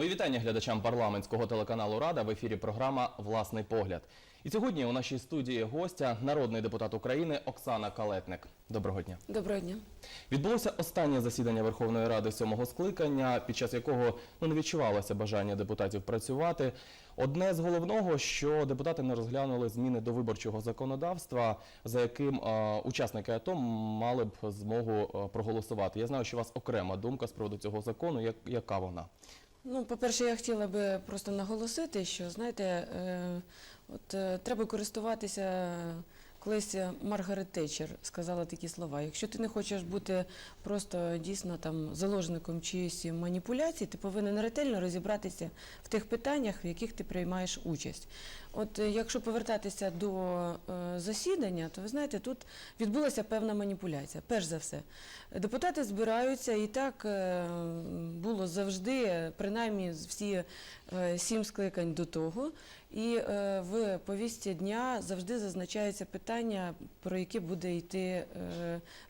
Мої вітання глядачам парламентського телеканалу Рада в ефірі програма Власний погляд. І сьогодні у нашій студії гостя народний депутат України Оксана Калетник. Доброго дня. Доброго дня. Відбулося останнє засідання Верховної Ради сьомого скликання, під час якого ну, не відчувалося бажання депутатів працювати. Одне з головного, що депутати не розглянули зміни до виборчого законодавства, за яким е, учасники АТО мали б змогу проголосувати. Я знаю, що у вас окрема думка з приводу цього закону. Як, яка вона? Ну, по-перше, я хотіла би просто наголосити, що знаєте, е, от е, треба користуватися. Колись Маргарет Тетчер сказала такі слова: якщо ти не хочеш бути просто дійсно там заложником чиїсь маніпуляцій, ти повинен ретельно розібратися в тих питаннях, в яких ти приймаєш участь. От е, якщо повертатися до е, засідання, то ви знаєте, тут відбулася певна маніпуляція. Перш за все, депутати збираються, і так е, було завжди, принаймні всі сім скликань до того. І е, в повістці дня завжди зазначається питання, про яке буде йти е,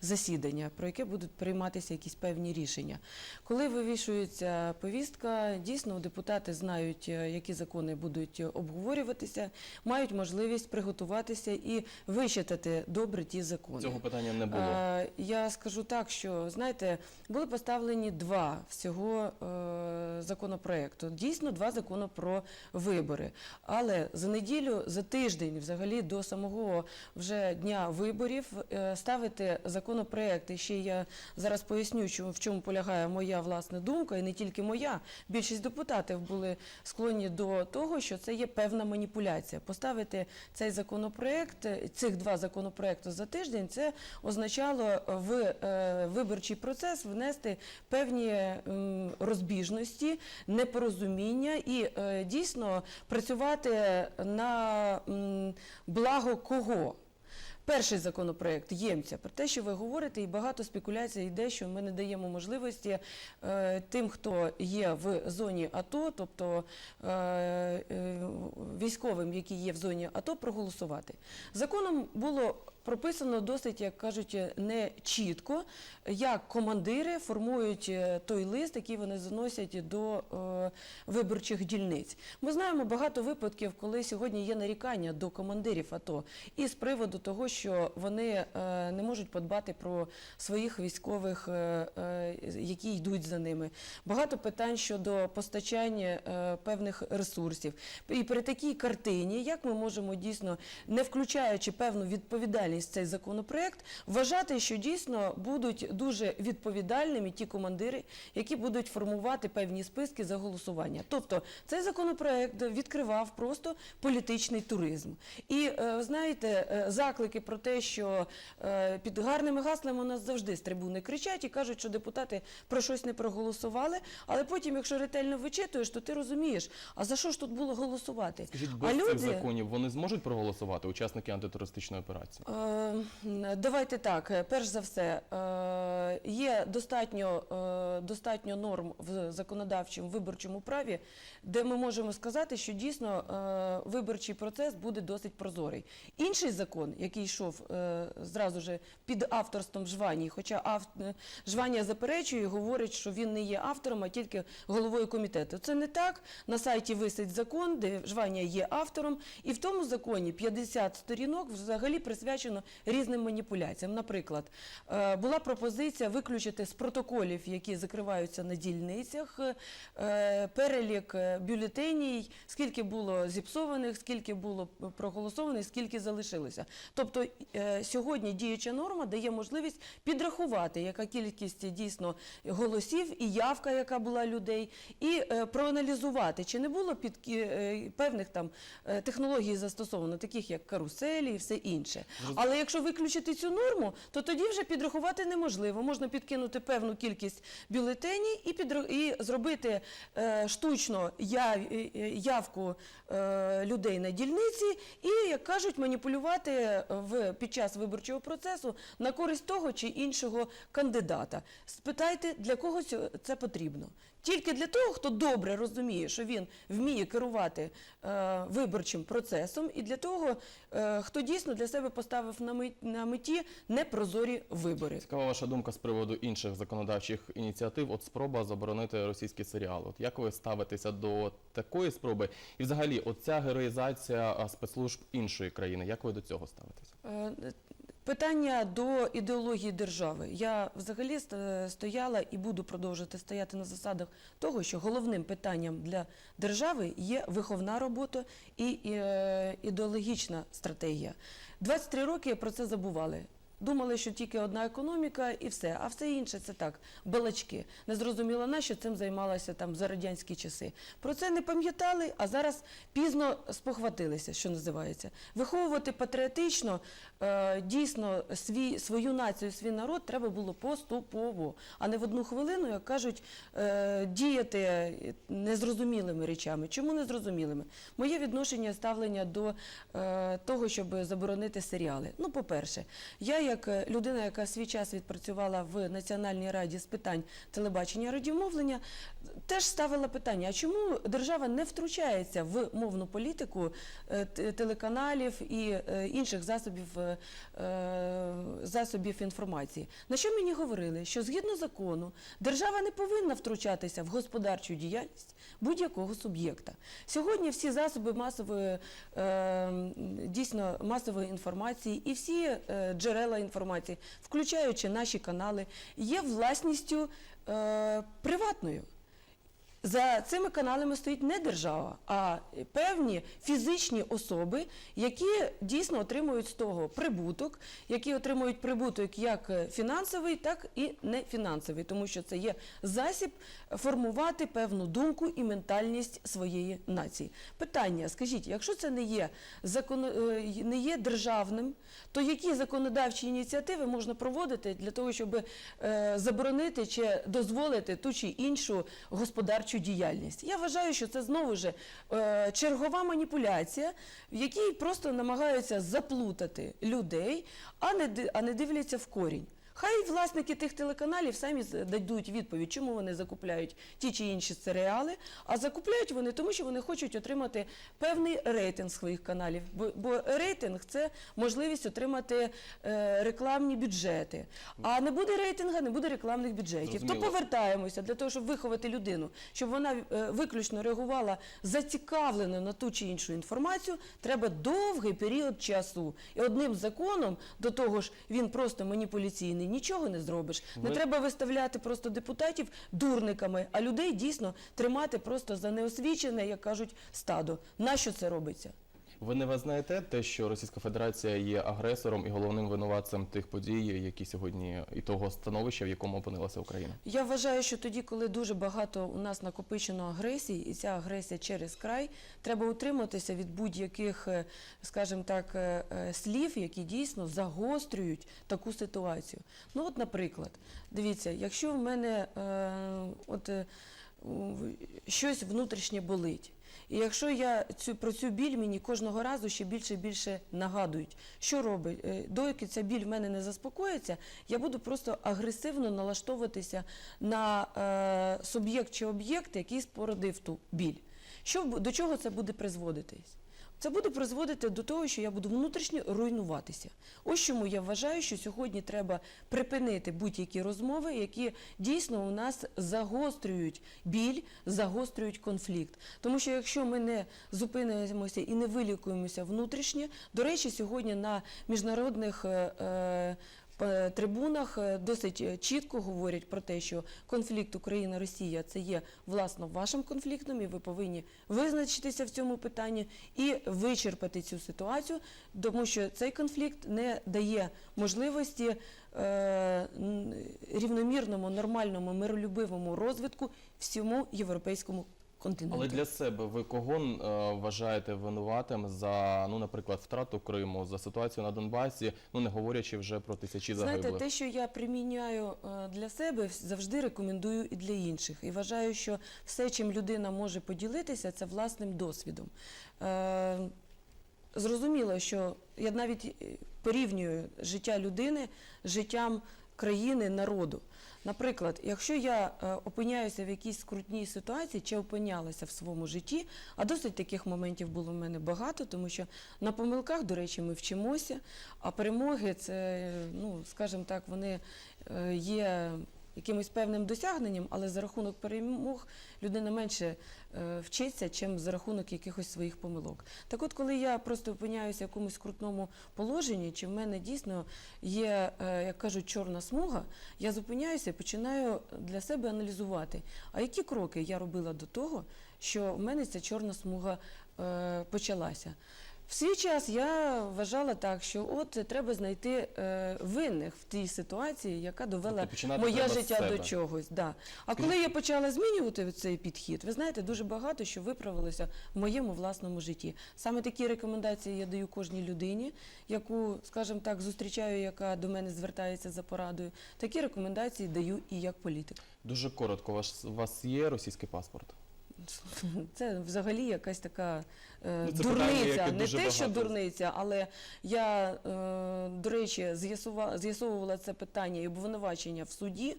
засідання, про яке будуть прийматися якісь певні рішення. Коли вивішується повістка, дійсно депутати знають, е, які закони будуть обговорюватися, мають можливість приготуватися і вичитати добре ті закони. Цього питання не було. Е, Я скажу так, що знаєте, були поставлені два всього е, законопроекту. Дійсно, два закони про вибори. Але за неділю, за тиждень, взагалі до самого вже дня виборів, е, ставити законопроект. І ще я зараз поясню, в чому полягає моя власна думка, і не тільки моя. Більшість депутатів були склонні до того, що це є певна маніпуляція. Поставити цей законопроект, цих два законопроекти за тиждень, це означало в е, виборчий процес внести певні розбіжності, непорозуміння і е, дійсно працювати на благо кого. Перший законопроект ємця про те, що ви говорите, і багато спекуляцій йде, що ми не даємо можливості е, тим, хто є в зоні АТО, тобто е, е, військовим, які є в зоні АТО, проголосувати. Законом було прописано досить, як кажуть, не чітко, як командири формують е, той лист, який вони заносять до е, виборчих дільниць. Ми знаємо багато випадків, коли сьогодні є нарікання до командирів АТО і з приводу того, що вони е, не можуть подбати про своїх військових, які йдуть за ними. Багато питань щодо постачання певних ресурсів. І при такій картині, як ми можемо дійсно, не включаючи певну відповідальність в цей законопроект, вважати, що дійсно будуть дуже відповідальними ті командири, які будуть формувати певні списки за голосування. Тобто цей законопроект відкривав просто політичний туризм. І е, знаєте, е, заклики про те, що е, під гарними гаслами у нас завжди з трибуни кричать і кажуть, що депутати про щось не проголосували. Але потім, якщо ретельно вичитуєш, то ти розумієш, а за що ж тут було голосувати? Скажіть, а без цих законів вони зможуть проголосувати учасники антитерористичної операції? Е, Давайте так. е, Перш за все, е, є достатньо, достатньо норм в законодавчому виборчому праві, де ми можемо сказати, що дійсно виборчий процес буде досить прозорий. Інший закон, який йшов зразу ж під авторством Жванії, хоча ав... Жванія заперечує говорить, що він не є автором, а тільки головою комітету. Це не так. На сайті висить закон, де Жванія є автором, і в тому законі 50 сторінок взагалі присвячено різним маніпуляціям. Наприклад, е, була пропозиція виключити з протоколів, які закриваються на дільницях, е, перелік е, бюлетеній, скільки було зіпсованих, скільки було проголосованих, скільки залишилося. Тобто сьогодні діюча норма дає можливість підрахувати, яка кількість дійсно голосів і явка, яка була людей, і проаналізувати, чи не було під певних там технологій застосовано, таких як каруселі і все інше. Але якщо виключити цю норму, то тоді вже підрахувати неможливо. Можна підкинути певну кількість бюлетенів і, підра- і зробити е, штучно яв, е, е, явку е, людей на дільниці і, як кажуть, маніпулювати в, під час виборчого процесу на користь того чи іншого кандидата. Спитайте, для кого це потрібно? Тільки для того, хто добре розуміє, що він вміє керувати е, виборчим процесом, і для того, е, хто дійсно для себе поставив на мет- на меті непрозорі вибори. Цікава ваша думка з приводу інших законодавчих ініціатив. От спроба заборонити російські серіали. От як ви ставитеся до такої спроби? І взагалі, оця героїзація спецслужб іншої країни. Як ви до цього ставитеся? Е, Питання до ідеології держави. Я взагалі стояла і буду продовжувати стояти на засадах того, що головним питанням для держави є виховна робота і е, ідеологічна стратегія. 23 роки про це забували. Думали, що тільки одна економіка і все, а все інше це так, балачки. Не зрозуміло на що цим займалася там за радянські часи. Про це не пам'ятали, а зараз пізно спохватилися, що називається. Виховувати патріотично е, дійсно свою націю, свій народ треба було поступово, а не в одну хвилину, як кажуть, е, діяти незрозумілими речами. Чому незрозумілими? Моє відношення, ставлення до е, того, щоб заборонити серіали. Ну, по-перше, я як е, людина, яка свій час відпрацювала в Національній раді з питань телебачення радіомовлення, теж ставила питання: а чому держава не втручається в мовну політику е, телеканалів і е, інших засобів, е, засобів інформації? На що мені говорили? Що згідно закону держава не повинна втручатися в господарчу діяльність будь-якого суб'єкта. Сьогодні всі засоби масової дійсно масової інформації і всі джерела інформації, включаючи наші канали, є власністю приватною. За цими каналами стоїть не держава, а певні фізичні особи, які дійсно отримують з того прибуток, які отримують прибуток як фінансовий, так і нефінансовий, тому що це є засіб формувати певну думку і ментальність своєї нації. Питання: скажіть, якщо це не є закон, е, не є державним, то які законодавчі ініціативи можна проводити для того, щоб е, заборонити чи дозволити ту чи іншу господарчу діяльність? Я вважаю, що це знову ж е, чергова маніпуляція, в якій просто намагаються заплутати людей, а не дивляться в корінь. Хай власники тих телеканалів самі дадуть відповідь, чому вони закупляють ті чи інші серіали. А закупляють вони тому, що вони хочуть отримати певний рейтинг своїх каналів. Бо, рейтинг це можливість отримати е, рекламні бюджети. А не буде рейтинга, не буде рекламних бюджетів. То повертаємося для того, щоб виховати людину, щоб вона е, виключно реагувала зацікавлено на ту чи іншу інформацію. Треба довгий період часу. І одним законом до того ж він просто маніпуляційний, нічого не зробиш. Не Ви- треба виставляти просто депутатів дурниками, а людей дійсно тримати просто за неосвічене, як кажуть, стадо. Нащо це робиться? Ви не визнаєте те, що Російська Федерація є агресором і головним винуватцем тих подій, які сьогодні і того становища, в якому опинилася Україна? Я вважаю, що тоді, коли дуже багато у нас накопичено агресії, і ця агресія через край, треба утриматися від будь-яких, е, скажімо так, е, е, слів, які дійсно загострюють таку ситуацію. Ну, от, наприклад, дивіться, якщо в мене е, от, щось внутрішнє болить. І якщо я цю про цю біль мені кожного разу ще більше і більше нагадують, що робить, Е, доки ця біль в мене не заспокоїться, я буду просто агресивно налаштовуватися на е, суб'єкт чи об'єкт, який спородив ту біль. Що до чого це буде призводитись? Це буде призводити до того, що я буду внутрішньо руйнуватися. Ось чому я вважаю, що сьогодні треба припинити будь-які розмови, які дійсно у нас загострюють біль, загострюють конфлікт. Тому що якщо ми не зупинимося і не вилікуємося внутрішньо, до речі, сьогодні на міжнародних е, е, трибунах е, досить е, чітко говорять про те, що конфлікт Україна-Росія це є власно вашим конфліктом, і ви повинні визначитися в цьому питанні і вичерпати цю ситуацію, тому що цей конфлікт не дає можливості е, рівномірному, нормальному, миролюбивому розвитку всьому європейському континенту. Але для себе ви кого е, вважаєте винуватим за, ну, наприклад, втрату Криму, за ситуацію на Донбасі, ну не говорячи вже про тисячі Знаєте, загиблих? те, що я приміняю е, для себе, завжди рекомендую і для інших. І вважаю, що все, чим людина може поділитися, це власним досвідом. Е, Зрозуміло, що я навіть е, порівнюю життя людини з життям країни, народу. Наприклад, якщо я е, опиняюся в якійсь скрутній ситуації чи опинялася в своєму житті, а досить таких моментів було в мене багато, тому що на помилках, до речі, ми вчимося, а перемоги це, ну, скажімо так, вони е, є якимось певним досягненням, але за рахунок перемог людина менше е, вчиться, чим за рахунок якихось своїх помилок. Так от, коли я просто опиняюся в якомусь крутному положенні, чи в мене дійсно є, е, як кажуть, чорна смуга, я зупиняюся і починаю для себе аналізувати, а які кроки я робила до того, що в мене ця чорна смуга е, почалася. В свій час я вважала так, що от треба знайти е, винних в тій ситуації, яка довела Тобто моє життя до чогось. Да. А коли я почала змінювати цей підхід, ви знаєте, дуже багато що виправилося в моєму власному житті. Саме такі рекомендації я даю кожній людині, яку, скажімо так, зустрічаю, яка до мене звертається за порадою. Такі рекомендації даю і як політик. Дуже коротко, у вас є російський паспорт? Це взагалі якась така е, Ну, це питання, дурниця. яке Не те, що дурниця, але я, е, до речі, з'ясовувала це питання і обвинувачення в суді,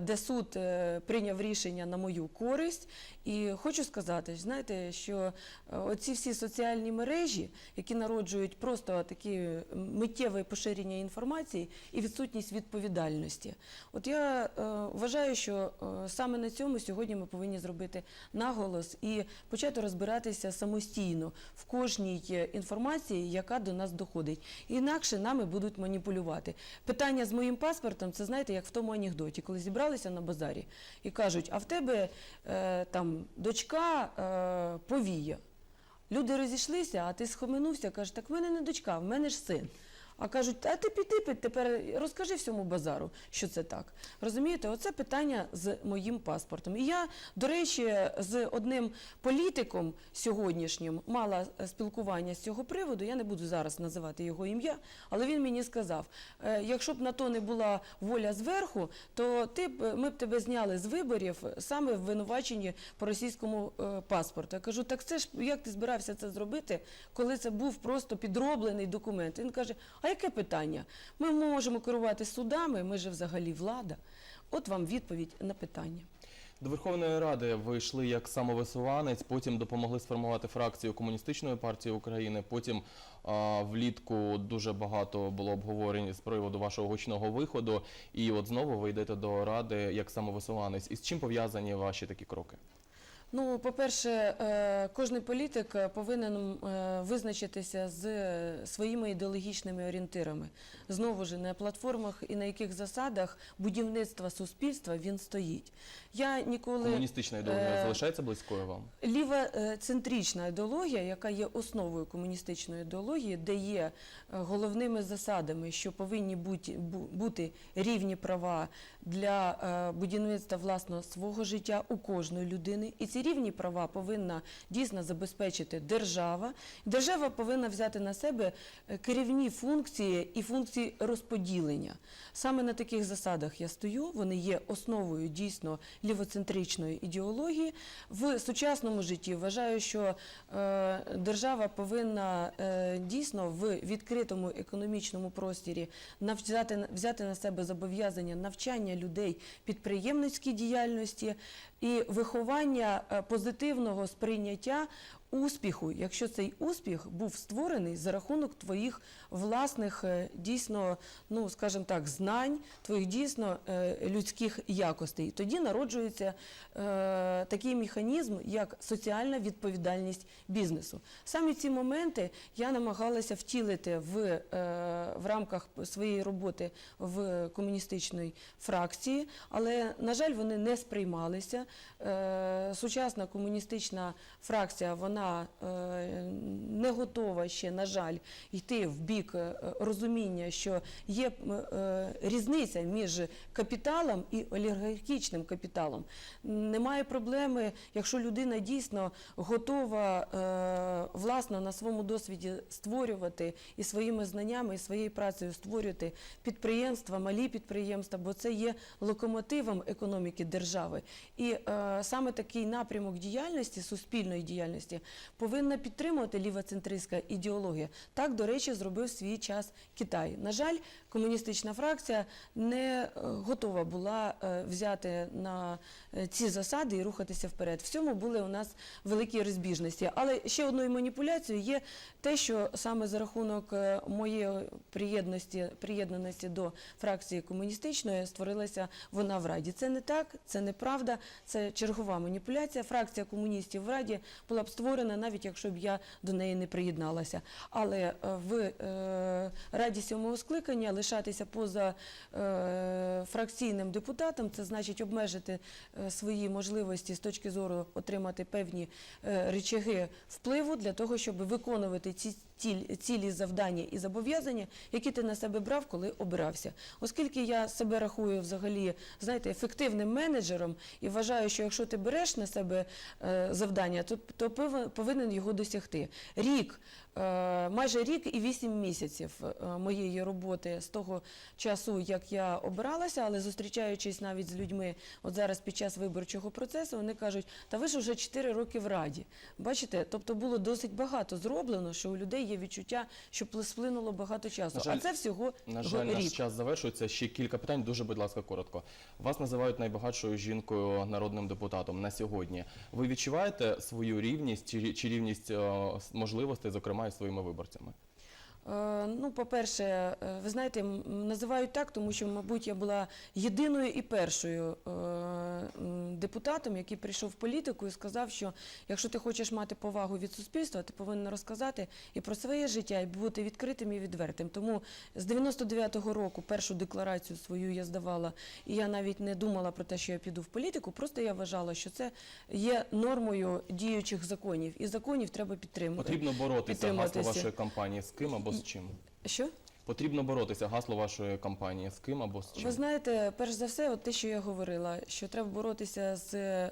де суд е, прийняв рішення на мою користь. І хочу сказати, знаєте, що е, оці всі соціальні мережі, які народжують просто такі миттєве поширення інформації і відсутність відповідальності. От я е, вважаю, що е, саме на цьому сьогодні ми повинні зробити наголос і почати розбиратися самостійно в кожній е, інформації, яка до нас доходить. Інакше нами будуть маніпулювати. Питання з моїм паспортом, це знаєте, як в тому анекдоті, коли зібралися на базарі і кажуть, а в тебе е, там дочка е, повія. Люди розійшлися, а ти схоменувся, кажеш, так в мене не дочка, в мене ж син. А кажуть, а ти підтипить, тепер розкажи всьому базару, що це так. Розумієте, оце питання з моїм паспортом. І я, до речі, з одним політиком сьогоднішнім мала е, спілкування з цього приводу. Я не буду зараз називати його ім'я, але він мені сказав: е, якщо б на то не була воля зверху, то ти б ми б тебе зняли з виборів саме в винуваченні по російському е, паспорту. Я кажу, так це ж як ти збирався це зробити, коли це був просто підроблений документ? Він каже: А яке питання? Ми можемо керувати судами, ми же взагалі влада. От вам відповідь на питання. До Верховної Ради ви йшли як самовисуванець, потім допомогли сформувати фракцію Комуністичної партії України. Потім а, влітку дуже багато було обговорень з приводу вашого гучного виходу. І от знову ви йдете до ради як самовисуванець. І з чим пов'язані ваші такі кроки? Ну, по-перше, е, кожен політик е, повинен е, визначитися з своїми ідеологічними орієнтирами. Знову ж на платформах і на яких засадах будівництва суспільства він стоїть. Я ніколи Комуністична ідеологія е, залишається близькою вам? Ліва центрична ідеологія, яка є основою комуністичної ідеології, де є головними засадами, що повинні бути, бути рівні права для будівництва власного свого життя у кожної людини. І ці рівні права повинна дійсно забезпечити держава. Держава повинна взяти на себе е, керівні функції і функції розподілення. Саме на таких засадах я стою. Вони є основою дійсно лівоцентричної ідеології. В сучасному житті вважаю, що е, держава повинна е, дійсно в відкритому економічному навчати, взяти на себе зобов'язання навчання людей підприємницькій діяльності і виховання е, позитивного сприйняття успіху, якщо цей успіх був створений за рахунок твоїх власних е, дійсно, ну скажімо так, знань, твоїх дійсно е, людських якостей. Тоді народжується е, такий механізм, як соціальна відповідальність бізнесу. Саме ці моменти я намагалася втілити в, е, в рамках своєї роботи в комуністичній фракції, але, на жаль, вони не сприймалися. Е, Сучасна комуністична фракція вона е, не готова ще, на жаль, йти в бік е, розуміння, що є е, різниця між капіталом і олігархічним капіталом. Немає проблеми, якщо людина дійсно готова власно на своєму досвіді створювати і своїми знаннями, і своєю працею створювати підприємства, малі підприємства, бо це є локомотивом економіки держави. І саме такий напрямок діяльності, суспільної діяльності, повинна підтримувати лівоцентристська ідеологія. Так, до речі, зробив свій час Китай. На жаль, комуністична фракція не е, готова була е, взяти на е, ці засади і рухатися вперед. В цьому були у нас великі розбіжності. Але ще одною маніпуляцією є те, що саме за рахунок моєї приєднаності до фракції комуністичної створилася вона в Раді. Це не так, це неправда, це чергова маніпуляція. Фракція комуністів в Раді була б створена, навіть якщо б я до неї не приєдналася. Але в Раді сьомого скликання лишатися поза е, фракційним депутатом, це значить обмежити е, свої можливості з точки зору отримати певні е, речаги впливу для того, щоб виконувати ці цілі завдання і зобов'язання, які ти на себе брав, коли обирався. Оскільки я себе рахую взагалі, знаєте, ефективним менеджером і вважаю, що якщо ти береш на себе е, завдання, то, то повинен його досягти. Рік, е, майже рік і вісім місяців е, моєї роботи з того часу, як я обиралася, але зустрічаючись навіть з людьми, от зараз під час виборчого процесу, вони кажуть, та ви ж вже 4 роки в Раді. Бачите, тобто було досить багато зроблено, що у людей є відчуття, що пл- сплинуло багато часу. На жаль- а це всього На жаль, наш час завершується. Ще кілька питань. Дуже, будь ласка, коротко. Вас називають найбагатшою жінкою народним депутатом на сьогодні. Ви відчуваєте свою рівність чи, чи рівність о, можливостей, зокрема, і своїми виборцями? Е, Ну, по-перше, е, ви знаєте, називають так, тому що, мабуть, я була єдиною і першою е, депутатом, який прийшов в політику і сказав, що якщо ти хочеш мати повагу від суспільства, ти повинен розказати і про своє життя, і бути відкритим і відвертим. Тому з 99-го року першу декларацію свою я здавала, і я навіть не думала про те, що я піду в політику. Просто я вважала, що це є нормою діючих законів, і законів треба підтримувати. Потрібно боротися гасло вашої кампанії з ким або з чим? Що? Потрібно боротися гасло вашої кампанії з ким або з чим? Ви знаєте, перш за все, от те, що я говорила, що треба боротися з е,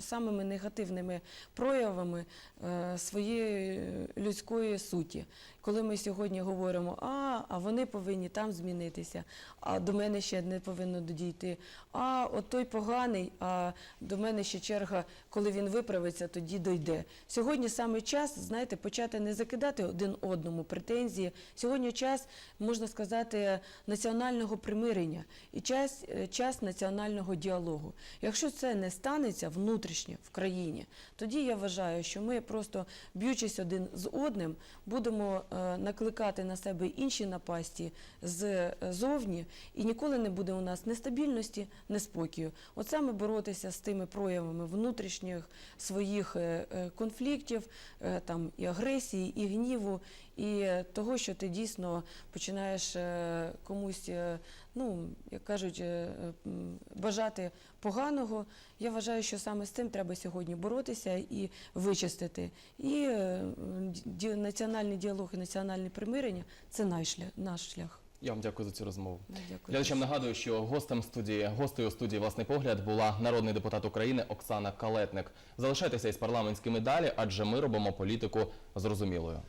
самими негативними проявами е, своєї людської суті. Коли ми сьогодні говоримо, а, а вони повинні там змінитися, а до мене ще не повинно дійти. А от той поганий, а до мене ще черга, коли він виправиться, тоді дойде. Сьогодні саме час, знаєте, почати не закидати один одному претензії. Сьогодні час, можна сказати, національного примирення і час, час національного діалогу. Якщо це не станеться внутрішньо в країні, тоді я вважаю, що ми просто б'ючись один з одним, будемо е, накликати на себе інші напасті ззовні, і ніколи не буде у нас нестабільності, неспокою. От саме боротися з тими проявами внутрішніх своїх е, е, конфліктів, е, там і агресії, і гніву, і е, того, що ти дійсно починаєш е, комусь, е, ну як кажуть, е, бажати поганого. Я вважаю, що саме з цим треба сьогодні боротися і вичистити. І е, ді- національний діалог і національне примирення це. Наш шлях. Я вам дякую за цю розмову. Дякую. Глядачам нагадую, що гостем студії, гостею студії власний погляд була народний депутат України Оксана Калетник. Залишайтеся із парламентськими далі, адже ми робимо політику зрозумілою.